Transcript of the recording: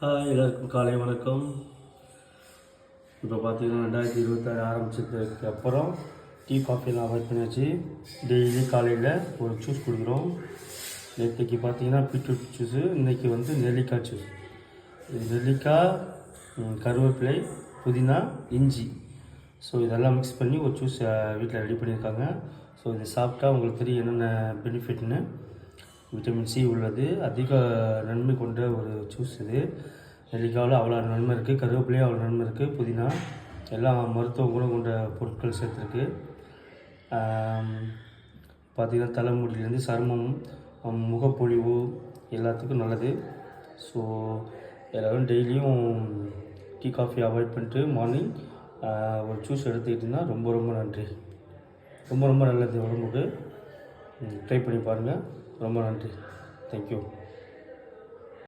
Hi எல்லாருக்கும் காலை வணக்கம். இப்போ பார்த்தீங்கன்னா ரெண்டாயிரத்தி இருபத்தாறு ஆரம்பிச்சதுக்கு அப்புறம் டீ காஃபிலாம் அவாய்ட் பண்ணியாச்சு. டெய்லி காலையில் ஒரு ஜூஸ் குடிக்கிறோம். நேற்றுக்கு பார்த்தீங்கன்னா பீட்ரூட் ஜூஸு இன்றைக்கி வந்து நெல்லிக்காய் ஜூஸ் இது நெல்லிக்காய் கருவேப்பிலை புதினா இஞ்சி. ஸோ இதெல்லாம் மிக்ஸ் பண்ணி ஒரு ஜூஸ் வீட்டில் ரெடி பண்ணியிருக்காங்க. ஸோ இது சாப்பிட்டா உங்களுக்கு தெரியும் என்னென்ன பெனிஃபிட்னு விட்டமின் சி உள்ளது. அதிக நன்மை கொண்ட ஒரு ஜூஸ் இது. நெல்லிக்காவில் அவ்வளோ நன்மை இருக்குது கருவேப்பிலையும் அவ்வளோ நன்மை இருக்குது புதினா எல்லா மருத்துவ குணம் கொண்ட பொருட்கள் சேர்த்துருக்கு. பார்த்திங்கன்னா தலைமுடியிலேருந்து சருமம் முகப்பொழிவு முகப்பொலிவு எல்லாத்துக்கும் நல்லது. ஸோ எல்லோரும் டெய்லியும் டீ காஃபி அவாய்ட் பண்ணிட்டு மார்னிங் ஒரு ஜூஸ் எடுத்துக்கிட்டிங்கன்னா ரொம்ப ரொம்ப நன்றி. ரொம்ப ரொம்ப நல்லது உடம்புக்கு. ட்ரை பண்ணி பாருங்கள் ரொம்ப நன்றி. தேங்க்யூ